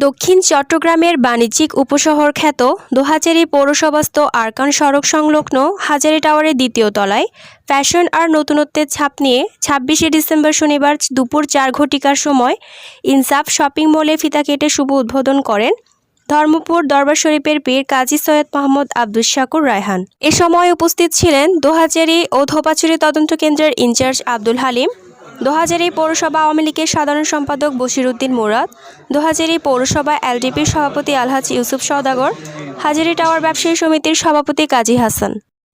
দক্ষিণ চট্টগ্রামের বাণিজ্যিক উপশহর খ্যাত দোহাজারী পৌরসভাস্থ আরকান সড়ক সংলগ্ন হাজারি টাওয়ারের দ্বিতীয় তলায় ফ্যাশন আর নতুনত্বের ছাপ নিয়ে ছাব্বিশে ডিসেম্বর শনিবার দুপুর চার ঘটিকার সময় ইনসাফ শপিং মলে ফিতা কেটে শুভ উদ্বোধন করেন ধর্মপুর দরবার শরীফের পীর কাজী সৈয়দ মোহাম্মদ আব্দুস শাকুর রায়হান। এ সময় উপস্থিত ছিলেন দোহাজারি ও ধোপাচুরি তদন্ত কেন্দ্রের ইনচার্জ আব্দুল হালিম দোহাজারি পৌরসভা আওয়ামী লীগের সাধারণ সম্পাদক বশিরউদ্দিন মুরাদ, দোহাজারি পৌরসভা এলডিপির সভাপতি আলহাজ ইউসুফ সওদাগর, হাজারি টাওয়ার ব্যবসায়ী সমিতির সভাপতি কাজী হাসান।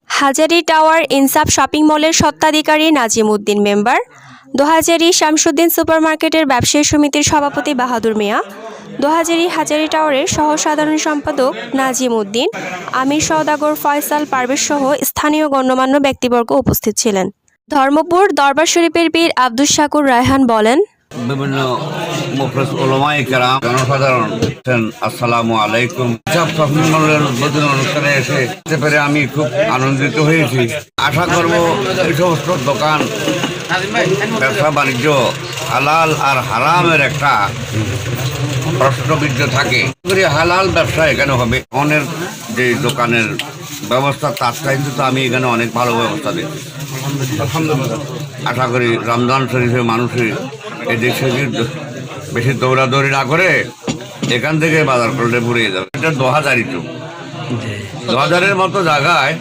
হাজারি টাওয়ার ইনসাফ শপিং মলের স্বত্বাধিকারী নাজিম উদ্দিন মেম্বার, দোহাজারি শামসুদ্দিন সুপারমার্কেটের ব্যবসায়ী সমিতির সভাপতি বাহাদুর মিয়া, দোহাজারি হাজারি টাওয়ারের সহ সাধারণ সম্পাদক নাজিম উদ্দিন, আমির সওদাগর ফয়সাল পারভেজ সহ স্থানীয় গণ্যমান্য ব্যক্তিবর্গ উপস্থিত ছিলেন। ধর্মপুর দরবার শরীফের পীর আব্দুস শাকুর রায়হান বলেন বিভিন্ন জনসাধারণ আসসালামু আলাইকুম। উদ্বোধন অনুষ্ঠানে এসে যেতে পেরে আমি খুব আনন্দিত হয়েছি। আশা করব এই সমস্ত দোকান ব্যবসা বাণিজ্য হালাল আর হারামের একটা প্রশ্নবিদ্ধ থাকে। হালাল ব্যবসা এখানে হবে। অনের যে দোকানের ব্যবস্থা, তার চাইতে তো আমি এখানে অনেক ভালো ব্যবস্থা দেখছি। আশা করি রমজান শরীফে মানুষের এই দেশে বেশি দৌড়াদৌড়ি না করে এখান থেকে বাজার করলে পুড়িয়ে যাবে। এটা দু হাজারই তো দু হাজারের মতো জায়গায়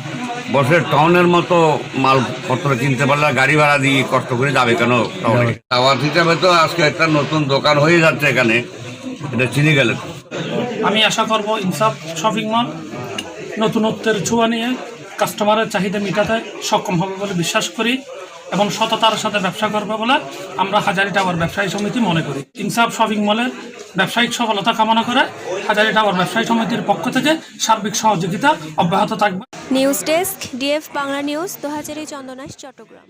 বসে টাউনের মতো মালপত্র কিনতে পারলে গাড়ি ভাড়া দিয়ে কষ্ট করে যাবে কেন টাউনে? টাওয়ার হিসাবে তো আজকে একটা নতুন দোকান হয়ে যাচ্ছে এখানে। এটা চিনি গেলে। আমি আশা করব ইনসাফ শপিং মল নতুনত্বের ছোঁয়া নিয়ে কাস্টমারের চাহিদা মেটাতে সক্ষম হবে বলে বিশ্বাস করি। এবং সততার সাথে ব্যবসা করবে বলে আমরা হাজারি টাওয়ার ব্যবসায়ী সমিতি মনে করি। ইনসাফ শপিং মলের ব্যবসায়িক সফলতা কামনা করে হাজারি টাওয়ার ব্যবসায়ী সমিতির পক্ষ থেকে সার্বিক সহযোগিতা অব্যাহত থাকবে। News desk DF Bangla news, Dohazari Chandanaish, Chattogram.